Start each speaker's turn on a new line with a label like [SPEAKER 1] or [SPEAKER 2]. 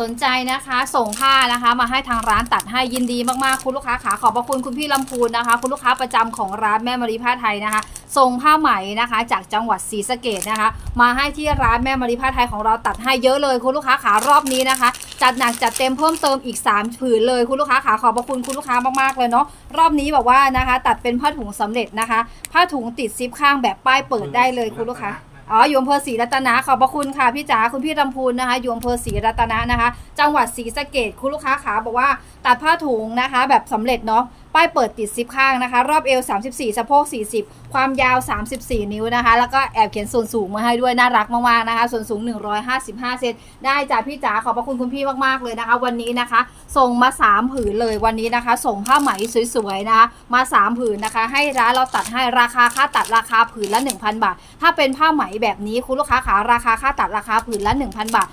[SPEAKER 1] สนใจนะคะ ส่งผ้านะคะ มาให้ทางร้านตัดให้ยินดีมากๆคุณลูกค้าขาขอบพระคุณคุณพี่ลำพูนนะคะ คุณลูกค้าประจำของร้านแม่มารีผ้าไทยนะคะส่งผ้าไหมนะคะ จากจังหวัดศรีสะเกดนะคะ มาให้ที่ร้านแม่มารีผ้าไทยของเราตัดให้เยอะเลยคุณลูกค้าขารอบนี้นะคะ จัดหนักจัดเต็มเพิ่มเติมอีก 3 ผืนเลยคุณลูกค้าขาขอบพระคุณคุณลูกค้ามากๆเลยเนาะรอบนี้บอกว่านะคะ ตัดเป็นผ้าถุงสำเร็จนะคะ ผ้าถุงติดซิปข้างแบบป้ายเปิดได้เลยคุณลูกค้า อ๋ออยู่อำเภอศรีรัตนะขอบพระคุณค่ะพี่จ๋าคุณพี่ลำพูนนะคะอยู่อำเภอศรีรัตนะนะคะ จังหวัดศรีสะเกดคุณลูกค้าขาบอกว่าตัดผ้าถุงนะคะ แบบสำเร็จเนาะ ป้ายเปิดติดซิปข้างนะคะ รอบเอว 34 สะโพก 40 ความยาว 34 นิ้วนะคะ แล้วก็แอบเขียนส่วนสูงมาให้ด้วย น่ารักมาก ๆ นะคะ ส่วนสูง 155 เซนได้จ้าพี่จ๋าขอบพระคุณคุณพี่มาก ๆ เลยนะคะ วันนี้นะคะ ส่งมา 3 ผืนเลยวันนี้นะคะ ส่งผ้าไหมสวย ๆ นะคะ มา 3 ผืนนะคะ ให้ร้านเราตัดให้ราคาค่าตัดราคาผืนละ 1,000 บาท ถ้าเป็นผ้าไหมแบบนี้คุณลูกค้าขาราคาค่าตัดราคาผืนละ 1,000 บาท